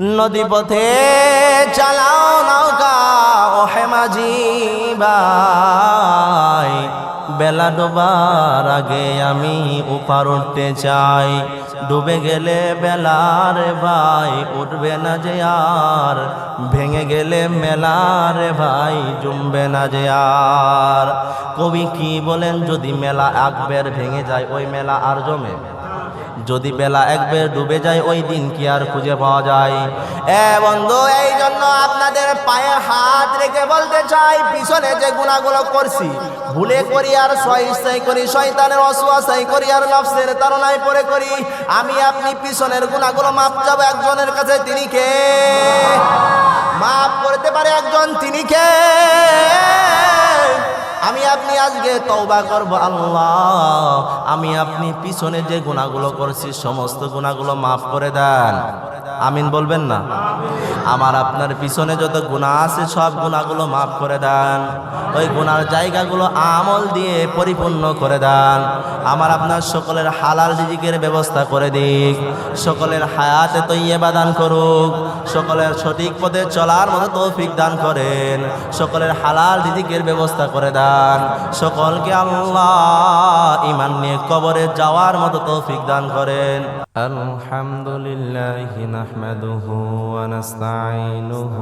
নদী পথে চালাও নৌকা ও হেমাজি ভাই। বেলা ডোবার আগে আমি উপার উঠতে চাই। ডুবে গেলে বেলার ভাই, উঠবে না যে আর। ভেঙে গেলে মেলার ভাই, জমবে না যে আর। কবি কি বলেন, যদি মেলা একবার ভেঙে যায়, ওই মেলা আর জমে যদি বেলা একবার ডুবে যায়, ওই দিন কি আর খুঁজে পাওয়া যায়? এ বন্ধু, এই জন্য আপনাদের পায়ে হাত রেখে বলতে চাই, পিছনে যে গুণাগুলো করছি, ভুলে করি আর সহিস্তাই করি, শয়তানের অসুয়াশাই করি আর নফসের তারনায় পরে করি। আমি আপনি পিছনের গুণাগুলো মাপ যাব একজনের কাছে, তিনি কে? মাপ করতে পারে একজন, তিনি কে? আপনি আজকে তওবা করব, আল্লাহ, আমি আপনি পিছনে যে গুণাগুলো করেছি, সমস্ত গুণাগুলো মাফ করে দেন। আমিন বলবেন না? আমার আপনার পিছনে যত গুণা আছে, সব গুণাগুলো মাফ করে দেন। ওই গুণার জায়গাগুলো আমল দিয়ে পরিপূর্ণ করে দেন। আমার আপনার সকলের হালাল রিজিকের ব্যবস্থা করে দিক। সকলের হায়াতে তৈয়বা দান করুক। সকলের সঠিক পথে চলার মতো তৌফিক দান করেন। সকলের হালাল রিজিকের ব্যবস্থা করে দেন। সকলকে আল্লাহ ইমান নিয়ে কবরে যাওয়ার মতো তৌফিক দান করেন। আলহামদুলিল্লাহ ونستعينه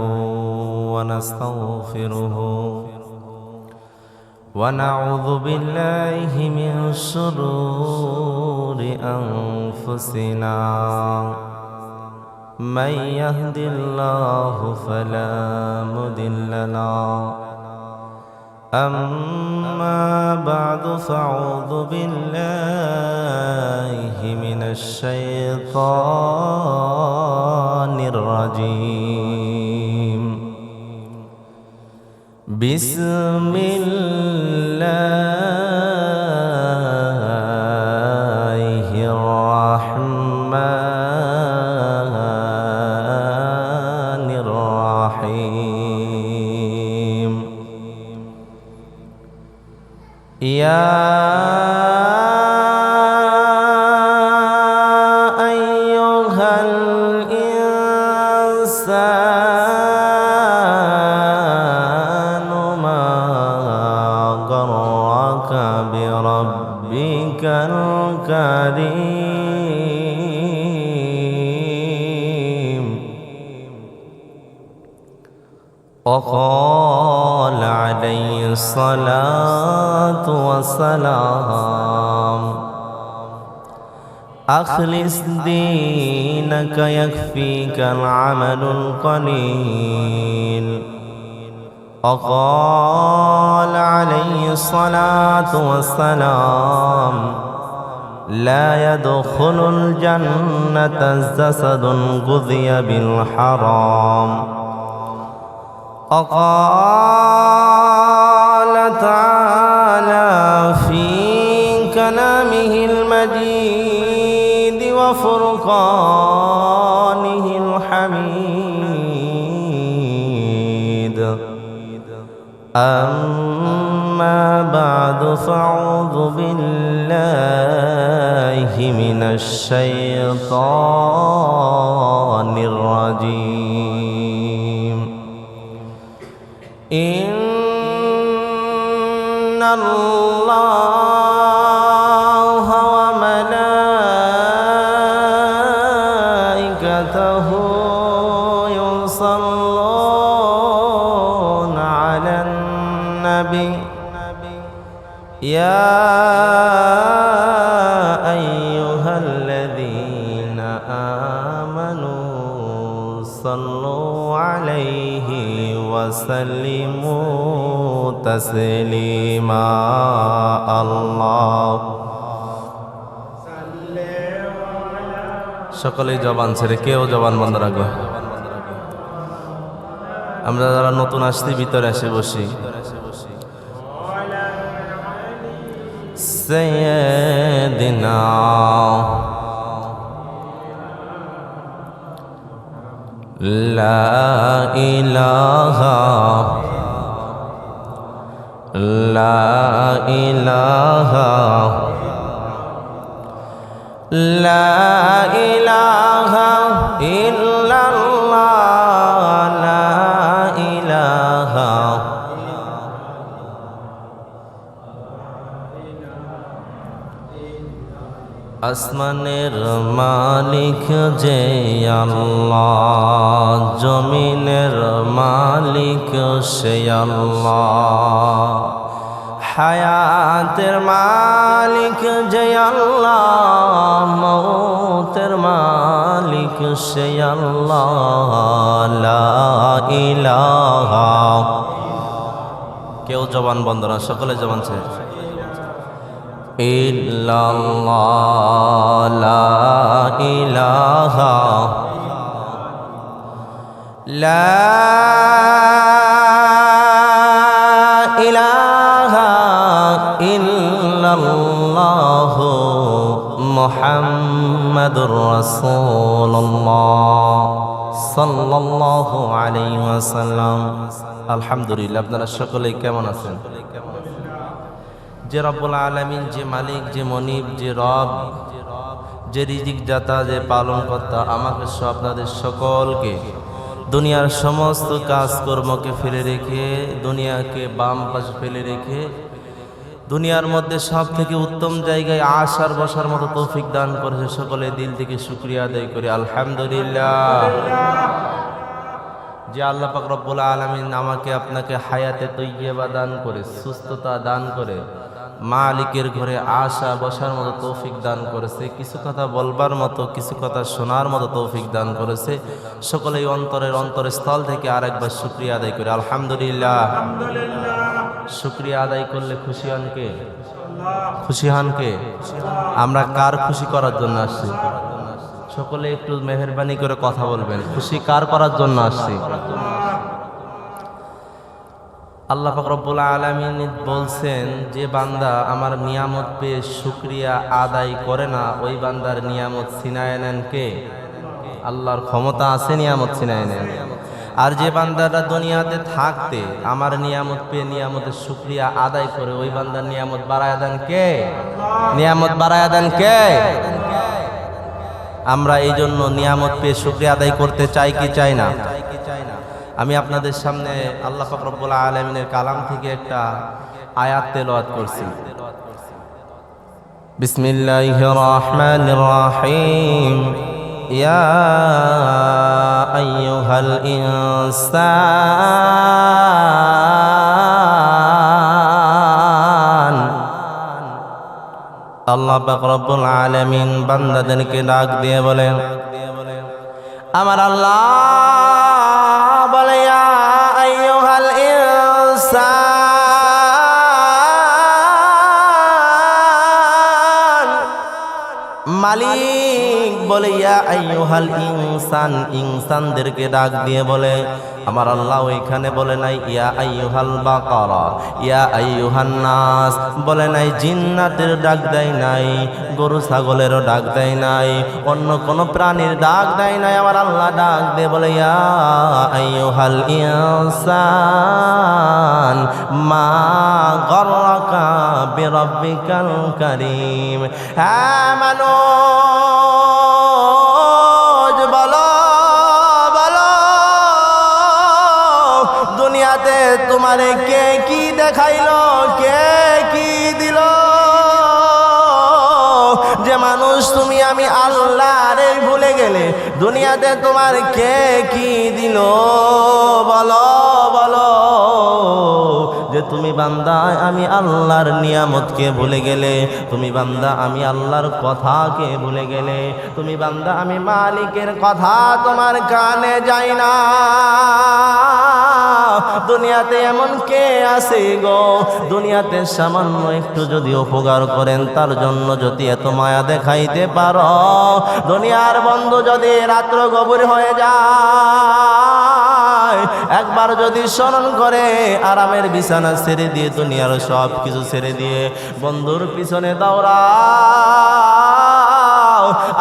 ونستغفره ونعوذ بالله من شرور أنفسنا. من يهد الله فلا مضل له. أما بعد فأعوذ بالله من الشيطان الرجيم. بسم الله الرحمن الرحيم. يا أيها أخلص دينك يكفيك العمل القليل. وقال عليه الصلاة والسلام لا يدخل الجنة جسد غذي بالحرام. وقال بعد فأعوذ بالله من الشيطان يا أيها الذين آمنوا صلوا عليه وسلموا تسليما الله সকলেই জবান ছেড়ে কেউ জবান বন্ধ রাখবে আমরা যারা নতুন আসছি ভিতরে এসে বসি سيدنا لا إله لا إله لا إله আসমানের মালিক যে আল্লাহ, জমিনের মালিক সে আল্লাহ। হায়াতের মালিক যে আল্লাহ, মৌতের মালিক সে আল্লাহ। কেউ জবান বন্ধ না, সকলে জবান ছে ইল্লাল্লাহ, লা ইলাহা লা ইলাহা ইল্লাল্লাহ মুহাম্মাদুর রাসূলুল্লাহ সাল্লাল্লাহু আলাইহি ওয়াসাল্লাম। আলহামদুলিল্লাহ, আপনারা সকলেই কেমন আছেন? যে রব্বুল আলমিন, যে মালিক, যে মনিব, যে রব, যে রিজিক দাতা যে পালন কর্তা আমাকে সহ আপনাদের সকলকে দুনিয়ার সমস্ত কাজকর্মকে ফেলে রেখে, দুনিয়াকে বাম পাশে ফেলে রেখে, দুনিয়ার মধ্যে সব থেকে উত্তম জায়গায় আসার, বসার মতো তৌফিক দান করেছে সকলে দিল থেকে শুক্রিয়া আদায় করে। আলহামদুলিল্লাহ। যে আল্লাহ পাক রব্বুল আলমিন আমাকে আপনাকে হায়াতে তৈয়বা দান করে, সুস্থতা দান করে মালিকের ঘরে আসা, বসার মতো তৌফিক দান করেছে। কিছু কথা বলবার মতো, কিছু কথা শোনার মতো তৌফিক দান করেছে। সকলেই অন্তরের অন্তরের স্থল থেকে আরেকবার শুক্রিয়া আদায় করে। আলহামদুলিল্লাহ। শুক্রিয়া আদায় করলে খুশি হন কে? খুশি হন কে? আমরা কার খুশি করার জন্য আসছি? সকলে একটু মেহরবানি করে কথা বলবেন। খুশি কার করার জন্য আসছি? আল্লাহ ফকরবুল আলমিন বলছেন, যে বান্দা আমার নিয়ামত পেয়ে শুক্রিয়া আদায় করে না, ওই বান্দার নিয়ামত ছিনায় নেন কে? আল্লাহর ক্ষমতা আছে নিয়ামত ছিনায় নেন। আর যে বান্দারা দুনিয়াতে থাকতে আমার নিয়ামত পেয়ে নিয়ামতের শুক্রিয়া আদায় করে, ওই বান্দার নিয়ামত বাড়ায় দেন কে? নিয়ামত বাড়ায় দেন কে? আমরা এই জন্য নিয়ামত পেয়ে শুক্রিয়া আদায় করতে চাই কি চাই না? আমি আপনাদের সামনে আল্লাহ ফকরবুল আলমিনের কালাম থেকে একটা আয়াত তেলাওয়াত করছি। বিসমিল্লাহ রহমান রহিম। ইনসান। আল্লাহ পাক রব্বুল আলামিন বান্দাদেরকে ডাক দিয়ে বলেন, আমার আল্লাহ মালিক বলে, ইয়া ইনসান, ইনসানদেরকে ডাক দিয়ে বলে, আমার আল্লাহ ওইখানে বলে নাই, ইয়া আইয়ুহাল বাকারা, ইয়া আইয়ুহান নাস, বলে নাই, জিন্নাতের ডাক দেয় নাই, গরু ছাগলেরও ডাক দেয় নাই, অন্য কোন প্রাণীর ডাক দেয় নাই, আমার আল্লাহ ডাক দিয়ে বলে, ইয়া আইয়ুহাল ইনসান, মা গররাকা বিরাব্বিকাল কারীম হ্যাঁ মানুষ। দুনিয়াতে তোমার কে কি দিল? বলো বলো। যে তুমি বান্দা, আমি আল্লাহর নিয়ামতকে ভুলে গেলে। তুমি বান্দা, আমি আল্লাহর কথাকে ভুলে গেলে। তুমি বান্দা, আমি মালিকের কথা তোমার কানে যাই না। দুনিয়াতে এমন কে আছে গো? দুনিয়াতে সামান্য একটু যদি উপকার করেন, তার জন্য যদি এত মায়া দেখাইতে পারো। দুনিয়ার বন্ধু যদি রাত্র গভীর হয়ে যায়, একবার যদি স্মরণ করে, আরামের বিছানা ছেড়ে দিয়ে, দুনিয়ার সব কিছু ছেড়ে দিয়ে, বন্ধুর পিছনে দৌড়াও।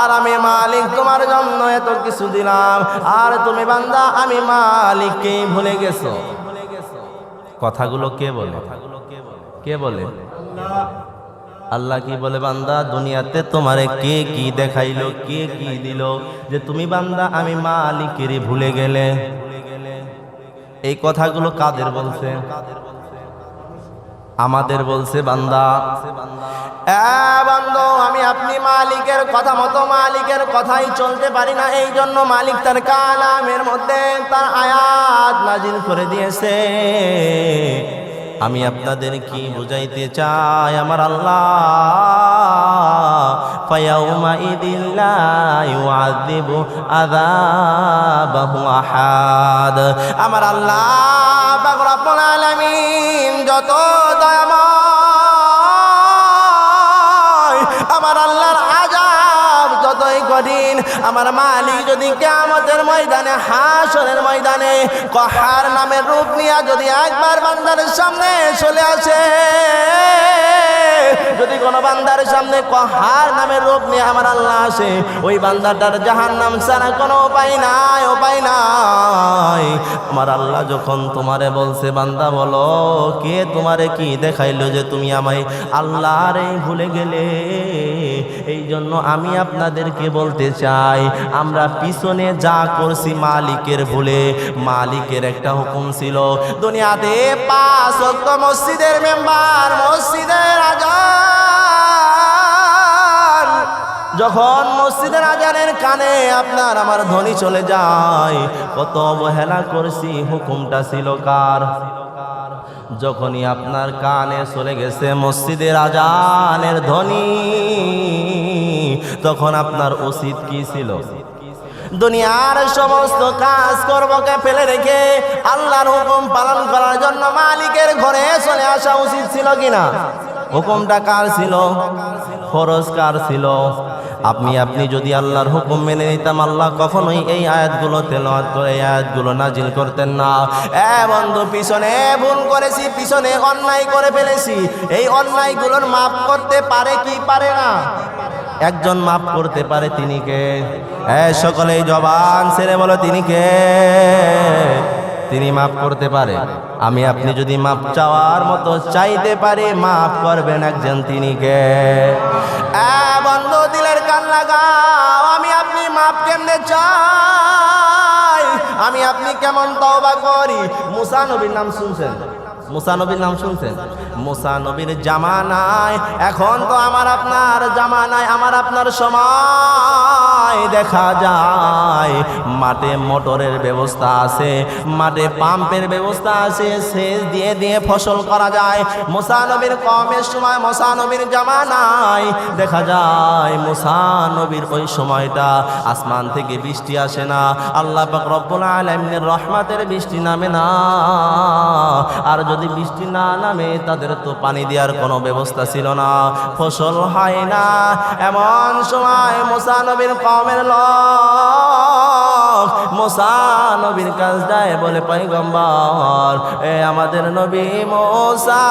আর আমি মালিক, তোমার জন্য এত কিছু দিলাম। আর তুমি বান্দা, আমি মালিককেই ভুলে গেছো। কথাগুলো কে বলে? কে বলে? আল্লাহ কি বলে, বান্দা, দুনিয়াতে তোমারে কে কি দেখাইলো, কে কি দিল? যে তুমি বান্দা, আমি মালিকেরই ভুলে গেলে। এই কথাগুলো কাদের বলছে? আমাদের বলছে বান্দা বান্দ, আমি আপনি মালিকের কথা মতো মালিকের কথাই চলতে পারি না। এই জন্য মালিক তার কালামের মধ্যে তার আয়াত নাজিল করে দিয়েছে। আমি আপনাদের কি বুঝাইতে চাই, আমার আল্লাহ فيومئذ لا يعذب عذابه أحد আমার আল্লাহ পাক রব্বুল আলামিন যত দয়াময় আমার আল্লাহর আজাব যতই কঠিন আমার মালিক যদি কেয়ামতের ময়দানে হাসরের ময়দানে কহার নামের রূপ নিয়ে যদি একবার বান্দার সামনে চলে আসে যদি কোনো বান্দার সামনে কহার নামের রূপ নিয়ে আমার আল্লাহ আসে, ওই বান্দাটার জাহান নাম ছাড়া কোনো উপায় নাই উপায় নাই। আমার আল্লাহ যখন তোমারে বলছে, বান্দা বলো, কে তোমারে কি দেখাইলো যে তুমি আমায় আল্লাহর এই ভুলে গেলে? এই জন্য আমি আপনাদেরকে বলতে চাই, আমরা পিছনে যা করছি মালিকের ভুলে, মালিকের একটা হুকুম ছিল, দুনিয়াতে পাঁচ মসজিদের মেম্বার, মসজিদের আজান। যখন মসজিদের আজানের কানে আপনার আমার ধ্বনি চলে যায়, কত অবহেলা করছি, হুকুমটা ছিল কার? যখনই আপনার কানে চলে গেছে মসজিদের আজানের ধ্বনি, তখন আপনার উচিত কি ছিল? দুনিয়ার সমস্ত কাজ কর্মকে ফেলে রেখে আল্লাহর হুকুম পালন করার জন্য মালিকের ঘরে চলে আসা উচিত ছিল কিনা? হুকুমটা কার ছিল? ফরজ কার ছিল? আপনি আপনি যদি আল্লাহর হুকুম মেনে নিতাম, আল্লাহ কখনোই এই আয়াতগুলো করে এই আয়াতগুলো নাজিল করতেন না। এ বন্ধু, পিছনে ভুল করেছি, পিছনে অন্যায় করে ফেলেছি। এই অন্যায়গুলোর মাফ করতে পারে কি পারে না? একজন মাফ করতে পারে তিনি কে? এ সকলে জবান ছেড়ে বলো তিনি কে? তিনি মাফ করতে পারে। আমি আপনি যদি মাপ চাওয়ার মতো চাইতে পারি, মাফ করবেন একজন তিনি কে বন্ধ, দিলের কান লাগাও। আমি আপনি মাপ কেমনে চাই? আমি আপনি কেমন তওবা করি? মুসা নবীর নাম শুনছেন? মুসা নবীর নাম শুনছেন? মুসা নবীর জামানায়, এখন তো আমার আপনার জামানায়, আমার আপনার সময় দেখা যায়। মাঠে মোটরের ব্যবস্থা আছে, মাঠে পাম্পের ব্যবস্থা আছে, সেচ দিয়ে দিয়ে ফসল করা যায়। মুসা নবীর কমের সময়, মুসা নবীর জামানায় দেখা যায়, মুসা নবীর ওই সময়টা আসমান থেকে বৃষ্টি আসে না। আল্লাহ রব্বুল আলামিনের রহমাতের বৃষ্টি নামে না। আর যদি বৃষ্টি না নামে, তাদের তো পানি দেওয়ার কোনো ব্যবস্থা ছিল না। ফসল হয় না। এমন সময় মোসা নবীর কমের লোক মোসা নবীর কাজ দেয় বলে পৈগম্বর এ আমাদের নবী মোসা,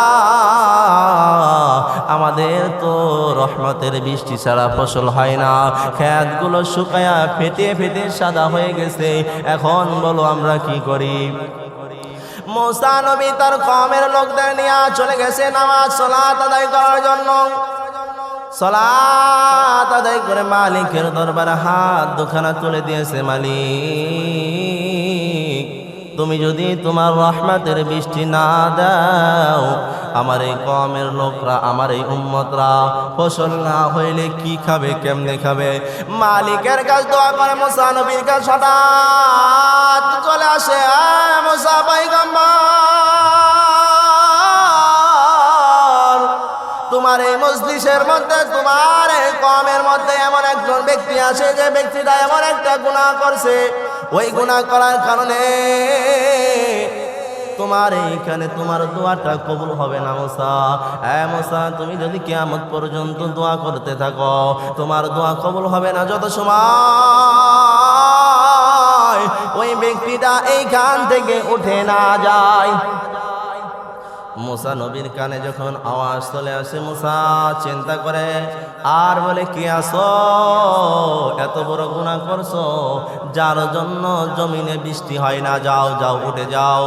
আমাদের তো রহমতের বৃষ্টি ছাড়া ফসল হয় না। খেতগুলো শুকায়া ফেটে ফেটে সাদা হয়ে গেছে। এখন বলো আমরা কি করি? মোসা নবী তার কমের লোকদের নিয়ে চলে গেছে নামাজ সলাত আদায় করার জন্য। সলাত আদায় করে মালিকের দরবারে হাত দুখানা তুলে দিয়েছে মালিক। তুমি যদি তোমার রহমতের বৃষ্টি না দাও, আমার এই কমের লোকরা, আমার এই উম্মতরা ফসল না হইলে কি খাবে, কেমনে খাবে? মালিকের কাছে দোয়া করে, মোসা নবীর কাছ হঠাৎ চলে আসে মোসা পাইগম্বর তোমার এই মজলিসের মধ্যে, তোমার এই কমের মধ্যে এমন একজন ব্যক্তি আছে, যে ব্যক্তিটা এমন একটা গুণা করছে। ওই গুনাহ করার কারণে তোমার এইখানে তোমার দোয়াটা কবুল হবে না মোসা। হ্যাঁ মোসা, তুমি যদি কেয়ামত পর্যন্ত দোয়া করতে থাকো, তোমার দোয়া কবুল হবে না যত সময় ওই ব্যক্তিটা এইখান থেকে উঠে না যায়। মুসা নবীর কানে যখন আওয়াজ চলে আসে, মুসা চিন্তা করে, আর বলে, কি আসো এত বড় গুণা করছ? যার জন্য জমিনে বৃষ্টি হয় না, যাও যাও, উঠে যাও।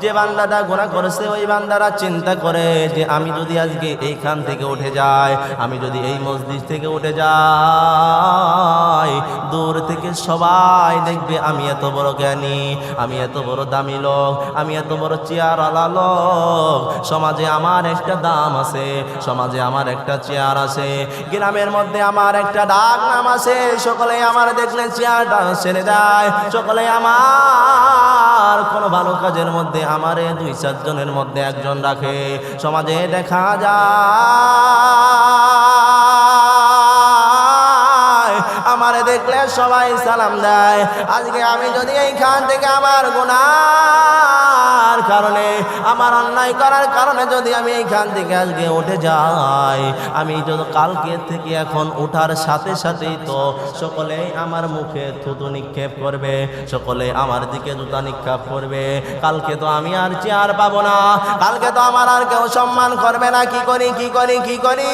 যে বান্দাটা গোনা করেছে, ওই বান্দারা চিন্তা করে যে আমি যদি আজকে এইখান থেকে উঠে যাই, আমি যদি এই মসজিদ থেকে উঠে যাই, দূর থেকে সবাই দেখবে আমি এত বড় জ্ঞানী, আমি এত বড় দামি লোক, আমি এত বড় চেয়ার আলা লোক। সমাজে আমার একটা দাম আছে, সমাজে আমার একটা চেয়ার আছে, গ্রামের মধ্যে আমার একটা ডাক নাম আছে, সকলে আমার দেখলে চেয়ারটা ছেড়ে দেয় সকলে আমার, কোনো ভালো কাজের মধ্যে আমারে দুই চারজনের মধ্যে একজন রাখে। সমাজে দেখা যায়। সবাই সালাম দেয়। আজকে আমি যদি এইখান থেকে আমার গুনার কারণে, আমার অন্যায় করার কারণে যদি আমি এইখান থেকে আজকে উঠে যাই, আমি যদি কালকে থেকে এখন ওঠার সাথে সাথেই তো সকলেই আমার মুখে থুতু নিক্ষেপ করবে, সকলে আমার দিকে জুতা নিক্ষেপ করবে। কালকে তো আমি আর চেয়ার পাবো না, কালকে তো আমার আর কেউ সম্মান করবে না। কি করি কি করি কি করি?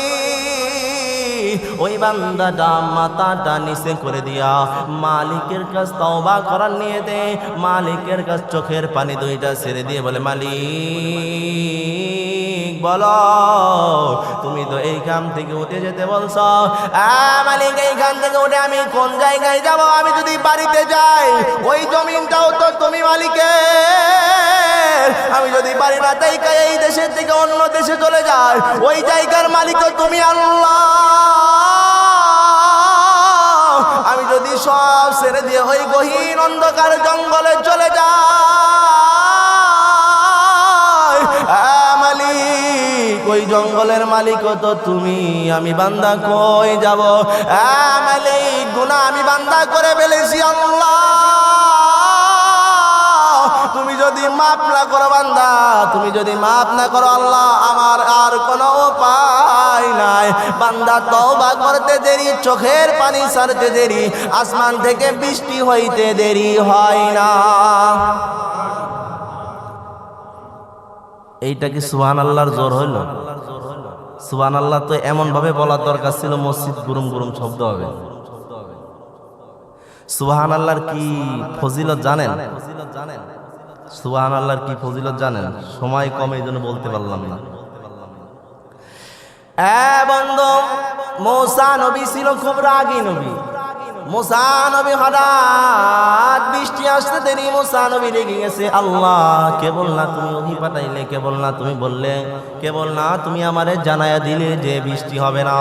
ওই বান্দাটা মাথাটা নিচে করে দিয়া, মালিকের কাছ তওবা করার নিয়ে দে মালিকের কাছ চোখের পানি দুইটা ছেড়ে দিয়ে বলে, মালিক বলো। তুমি তো এই কাম থেকে উঠে যেতে বলছ। মালিক, এইখান থেকে উঠে আমি কোন জায়গায় যাব? আমি যদি বাড়িতে যাই, ওই জমিনটাও তো তুমি মালিকের। আমি যদি পারি না, তাই এই দেশের থেকে অন্য দেশে চলে যাই ওই জায়গার মালিকও তুমি আল্লাহ। আমি যদি সব ছেড়ে দিয়ে ওই গহীন অন্ধকার জঙ্গলে চলে যাই ওই জঙ্গলের মালিক তো তুমি আমি বান্দা কই যাব? আ, মালিক গুনা আমি বান্দা করে ফেলেছি আল্লাহ। তুমি যদি মাপ না করো বান্দা তুমি যদি মাপ না করো আল্লাহ আমার আর কোনো উপায় নাই। বান্দা তওবা করতে দেরি চোখের পানি সারতে দেরি আসমান থেকে বৃষ্টি হইতে দেরি হয় না। এইটা কি সুহান আল্লাহর জোর হইল? সুহান আল্লাহ তো এমন ভাবে বলার দরকার ছিল, মসজিদ গুরুম গুরুম শব্দ হবে। সুহান আল্লাহর কি ফজিলত জানেন? সুহান আল্লাহর কি ফজিলত জানেন? সময় কমে এই জন্য বলতে পারলাম না। বন্ধু, মৌসা নবী ছিল, খুব রাগী নবী। মুসা নবী হঠাৎ বৃষ্টি আসতে দেরি, মুসা নবী রেগে গেছে। আল্লাহ, কেবল না তুমি অধি পাঠাইলে, কেবল না তুমি বললে, কেবল না তুমি আমারে জানায়া দিলে যে বৃষ্টি হবে না।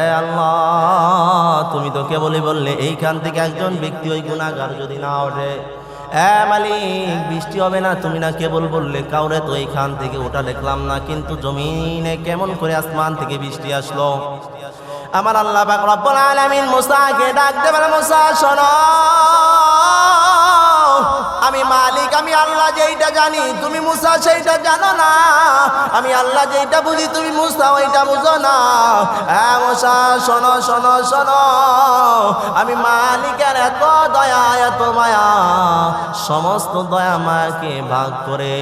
এ আল্লাহ, তুমি তো কেবলই বললে, এইখান থেকে একজন ব্যক্তি ওই গুণাগার যদি না ওঠে। এ মালিক, বৃষ্টি হবে না, তুমি না কেবল বললে, কাউরে তো এইখান থেকে ওটা দেখলাম না, কিন্তু জমিনে কেমন করে আসমান থেকে বৃষ্টি আসলো? আমার আল্লাহ পাক রব্বুল আলামিন মুসাকে ডাকতে বলে, মুসা, শোনো। আমি মালিক, আমি আল্লাহ, যেইটা জানি, তুমি মুসা, সেইটা জানো না। আমি আল্লাহ যেইটা বুঝি, তুমি মুসা ওইটা বুঝো না। হ্যাঁ মুসা শোনো শোনো শোনো। আমি মালিকের এত দয়া, এত মায়া। সমস্ত দয়া মায়াকে ভাগ করে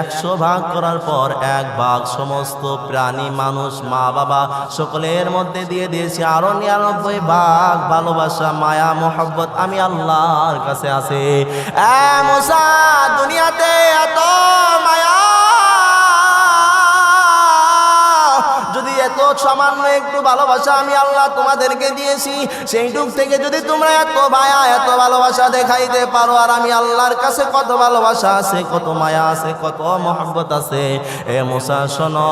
একশো ভাগ করার পর এক ভাগ সমস্ত প্রাণী, মানুষ মা বাবা সকলের মধ্যে দিয়ে দিয়েছি। আরও নিরানব্বই ভাগ ভালোবাসা, মায়া, মোহব্বত আমি আল্লাহর কাছে আছে। মুসা দুনিয়াতে এত সামান্য একটু ভালোবাসা আমি আল্লাহ তোমাদেরকে দিয়েছি। সেইটুক থেকে যদি তোমরা এত মায়া এত ভালোবাসা দেখাইতে পারো, আর আমি আল্লাহর কাছে কত ভালোবাসা আছে, কত মায়া আছে, কত মহব্বত আছে, এ মুসা, শোনো,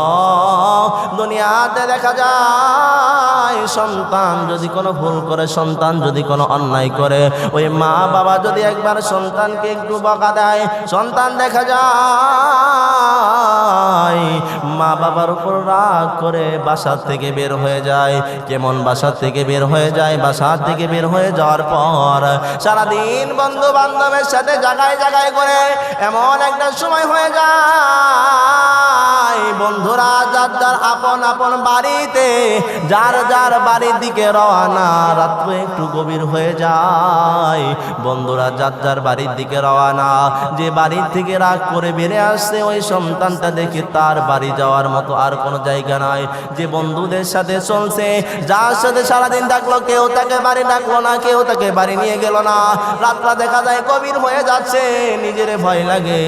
দুনিয়াতে দেখা যায়, সন্তান যদি কোনো ভুল করে, সন্তান যদি কোনো অন্যায় করে, ওই মা বাবা যদি একবার সন্তানকে একটু বকা দেয়, সন্তান দেখা যায় মা বাবার উপর রাগ করে বাসার থেকে বের হয়ে যায়। কেমন বাসার থেকে বের হয়ে যায়? বাসার থেকে বের হয়ে যাওয়ার পর সারাদিন বন্ধু বান্ধবের সাথে জায়গায় জায়গায় করে এমন একটা সময় হয়ে যায়। বন্ধুরা, যার যার আপন আপন বাড়িতে, যার যার বাড়ির দিকে রওয়ানা রাত্র একটু গভীর হয়ে যায়। বন্ধুরা, যার যার বাড়ির দিকে রওয়ানা যে বাড়ির থেকে রাগ করে বেড়ে আসছে, ওই সন্তানটা দেখে তার বাড়ি যাওয়ার মতো আর কোনো জায়গা নাই। যে বন্ধুদের সাথে চলছে, যার সাথে সারাদিন থাকল, কেউ তাকে বাড়ি ডাকলো না, কেউ তাকে বাড়ি নিয়ে গেল না। রাতটা দেখা যায় কবির হয়ে যাচ্ছে, নিজের ভয় লাগে।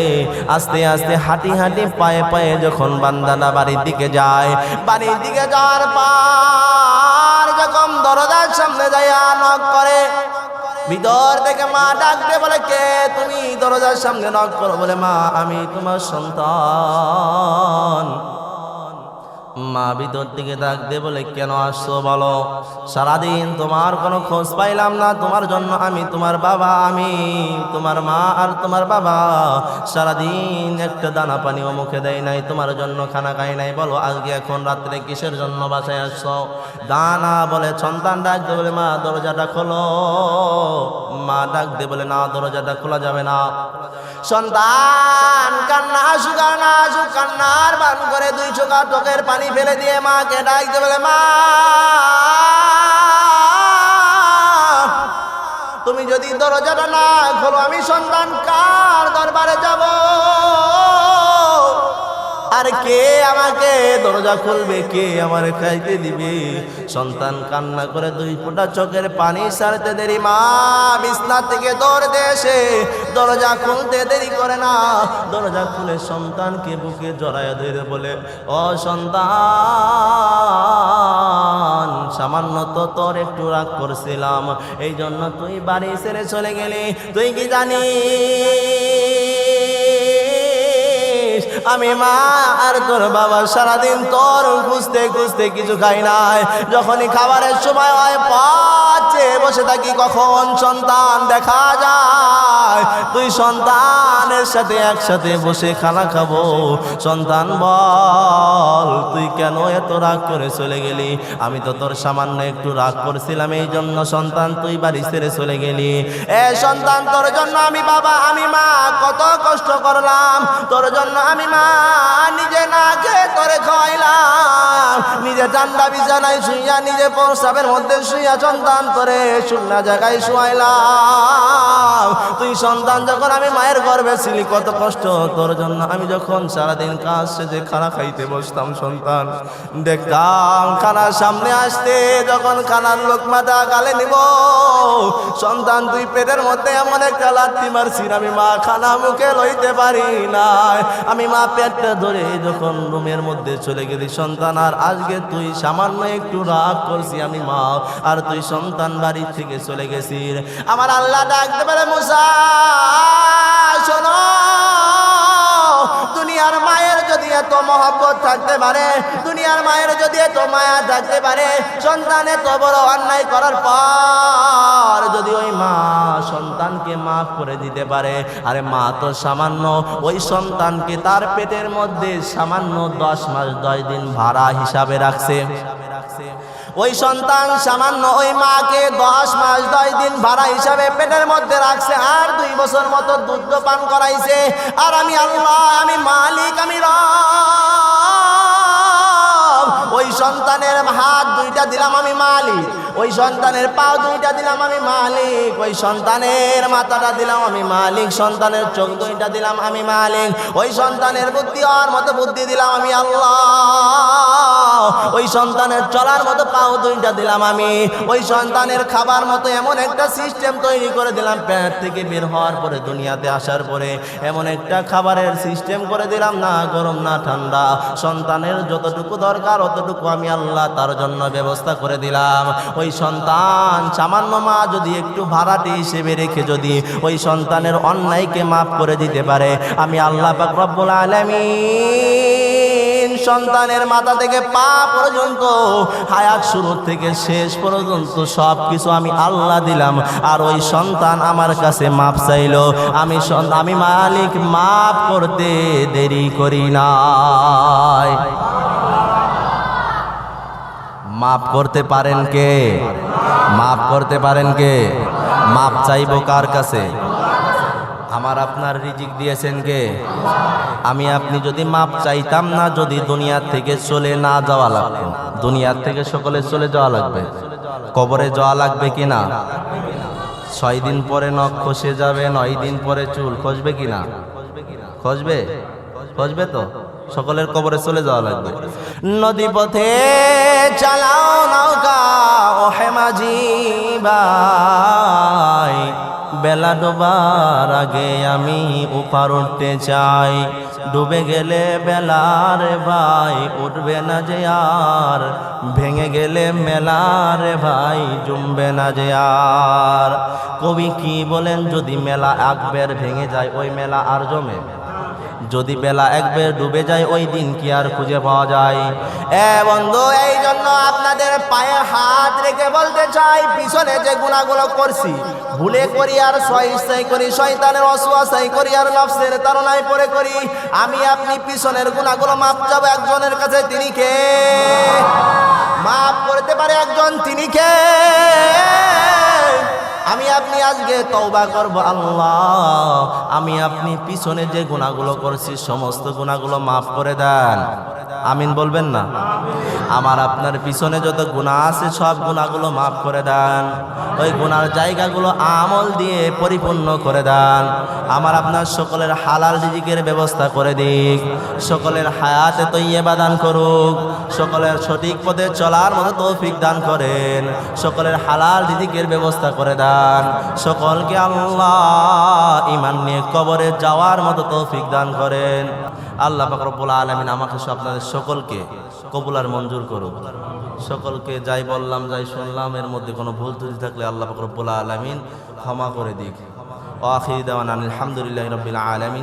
আস্তে আস্তে হাঁটি হাঁটি পায়ে পায়ে যখন বান্দানা বাড়ির দিকে যায়, বাড়ির দিকে যাওয়ার পর যখন দরজার সামনে যায় নক করে ভিতর থেকে মা ডাকতে বলে, কে তুমি? দরজার সামনে নক করো। বলে, মা, আমি তোমার সন্তান। মা ভিতর থেকে ডাকতে বলে, কেন আসছো বলো? সারাদিন তোমার কোনো খোঁজ পাইলাম না। তোমার জন্য আমি তোমার বাবা, আমি তোমার মা আর তোমার বাবা। সারাদিন একটা দানা পানিও মুখে দেয় নাই, তোমার জন্য খানা খাই নাই। বলো, আজকে এখন রাত্রে কিসের জন্য বাসায় আসছো? দানা বলে, সন্তান ডাকতে বলে, মা, দরজাটা খোলো। মা ডাকতে বলে, না, দরজাটা খোলা যাবে না। সন্তান কান্না সুগার না আসুক কান্নার বান করে দুই চোখা চোখের পানি ফেলে দিয়ে মাকে ডাকতে বলে, মা, তুমি যদি দরজাটা না খোলো, আমি সন্তান কার দরবারে যাব? আর কে আমাকে দরজা খুলবে? কে আমার খাইতে দিবে? সন্তান কান্না করে দুই ফোঁটা চোখের পানি সারতে দেরি। মা, বিছনা থেকে দৌড় দেশে দরজা খুলতে দেরি করে না। দরজা খুলে সন্তানকে বুকে জড়ায় ধরে বলে, ও সন্তান, সামান্য তো তোর একটু রাগ করছিলাম। এই জন্য তুই বাড়ি ছেড়ে চলে গেলি। তুই কি জানিস? আমি মা আর তোর বাবা সারাদিন তোর খুঁজতে খুঁজতে কিছু খাই নাই। যখনই খাবারের সময় হয় পাচ্ছে বসে থাকি, কখন সন্তান দেখা যায়? তুই সন্তানের সাথে একসাথে বসে খানা খাব। সন্তান বল, তুই কেন এত রাগ করে চলে গেলি? আমি তো তোর সামান্য একটু রাগ করছিলাম এই জন্য সন্তান তুই বাড়ি ছেড়ে চলে গেলি। এ সন্তান, তোর জন্য আমি বাবা, আমি মা, কত কষ্ট করলাম। তোর জন্য আমি মায়ের গর্ভে ছিলি, কত কষ্ট তোর জন্য। আমি যখন সারাদিন কাজ সেজে খানা খাইতে বসতাম সন্তান, দেখতাম খানার সামনে আসতে যখন খানার লোক মাথা গালে নিব। সন্তান তুই পেটের মধ্যে এমন একটা লাত্তি মারছি, আমি মা খানা মুখে লইতে পারি না আমি মা পেটটা ধরে যখন রুমের মধ্যে চলে গেলি, সন্তান, আর আজকে তুই সামান্য একটু রাগ করছি আমি, মা, আর তুই সন্তান বাড়ি থেকে চলে গেছিস। আমার আল্লাহ ডাকতে পারে, মুসা, শোনো, দুনিয়ার মায়ের এত মহব্বত থাকতে পারে, দুনিয়ার মায়ের যদি এত মায়া থাকতে পারে সন্তান এত বড় অন্যায় করার পর যদি ওই মা সন্তানকে মাফ করে দিতে পারে, আরে মা তো সামান্য ওই সন্তানকে তার পেটের মধ্যে সামান্য দশ মাস, দশ দিন ভাড়া হিসাবে রাখছে। ওই সন্তান সামান্য ওই মাকে দশ মাস দশ দিন ভাড়া হিসাবে পেটের মধ্যে রাখছে আর দুই বছর মতো দুধ পান করাইছে। আর আমি আল্লাহ, আমি মালিক, আমি র ওই সন্তানের হাত দুইটা দিলাম, আমি মালিক। ওই সন্তানের পাও দুইটা দিলাম আমি মালিক, ওই সন্তানের মাথাটা দিলাম আমি মালিক, সন্তানের চোখ দুইটা দিলাম আমি মালিক, ওই সন্তানের বুদ্ধি হওয়ার মতো বুদ্ধি দিলাম আমি আল্লাহ, ওই সন্তানের চলার মতো পাও দুইটা দিলাম আমি, ওই সন্তানের খাবার মতো এমন একটা সিস্টেম তৈরি করে দিলাম, পেট থেকে বের হওয়ার পরে, দুনিয়াতে আসার পরে, এমন একটা খাবারের সিস্টেম করে দিলাম না, গরম না ঠান্ডা, সন্তানের যতটুকু দরকার অতটুকু আমি আল্লাহ তার জন্য ব্যবস্থা করে দিলাম ওই সন্তান সামান্য মা যদি একটু ভাড়াটি হিসেবে রেখে যদি ওই সন্তানের অন্যায়কে মাফ করে দিতে পারে, আমি আল্লাহ রব্বুল আলামিন সন্তানের মাথা থেকে পা পর্যন্ত, হায়াত শুরু থেকে শেষ পর্যন্ত সব কিছু আমি আল্লাহ দিলাম, আর ওই সন্তান আমার কাছে মাপ চাইলো, আমি আমি মালিক মাপ করতে দেরি করি নাই। মাফ করতে পারেন কে? মাফ করতে পারেন কে? মাপ চাইব কার কাছে? আমার আপনার রিজিক দিয়েছেন কে? আমি আপনি যদি মাপ চাইতাম না, যদি দুনিয়ার থেকে চলে না যাওয়া লাগতো। দুনিয়ার থেকে সকলে চলে যাওয়া লাগবে। কবরে যাওয়া লাগবে কি না? ছয় দিন পরে নখ খসে যাবে, নয় দিন পরে চুল খসবে কি না? খসবে? খসবে তো? সকলের কবরে চলে যাওয়া লাগবে। নদী পথে চালাও নৌকা ও হেমাজি ভাই। বেলা ডোবার আগে আমি উপার উঠতে চাই। ডুবে গেলে বেলার ভাই, উঠবে না যে আর। ভেঙে গেলে মেলার ভাই, জমবে না যে আর। কবি কি বলেন, যদি মেলা একবার ভেঙে যায়, ওই মেলা আর জমে যদি বেলা একবার ডুবে যায়, ওই দিন কি আর খুঁজে পাওয়া যায়? এ বন্ধু, এই জন্য আপনাদের পায়ে হাত রেখে বলতে চাই, পিছনে যে গুণাগুলো করছি, ভুলে করি আর সহিস্তাই করি, শয়তানের অসুয়াশাই করি আর নফসের তারনায় পরে করি। আমি আপনি পিছনের গুণাগুলো মাপ যাব একজনের কাছে, তিনি কে? মাপ করতে পারে একজন, তিনি কে? আমি আপনি আজকে তওবা করব, আল্লাহ। আমি আপনি পিছনে যে গুণাগুলো করছি, সমস্ত গুণাগুলো মাফ করে দেন। আমিন বলবেন না? আমার আপনার পিছনে যত গুণা আছে, সব গুণাগুলো মাফ করে দেন। ওই গুণার জায়গাগুলো আমল দিয়ে পরিপূর্ণ করে দেন। আমার আপনার সকলের হালাল রিজিকের ব্যবস্থা করে দিক। সকলের হায়াতে তৈয়বা দান করুক। সকলের সঠিক পথে চলার মতো তৌফিক দান করেন। সকলের হালাল রিজিকের ব্যবস্থা করে দেন। সকলকে আল্লাহ ইমান নিয়ে কবরে যাওয়ার মতো তৌফিক দান করেন। আল্লাহ পাকরবুল আলমিন আমাকে সব আপনাদের সকলকে কবুলার মঞ্জুর করুক। সকলকে যাই বললাম, যাই শুনলাম, এর মধ্যে কোনো ভুল ত্রুটি থাকলে আল্লাহ পাকরবুল আলমিন ক্ষমা করে দিক। ও আখির দেওয়ান আলহামদুলিল্লাহ রবিল আলমিন।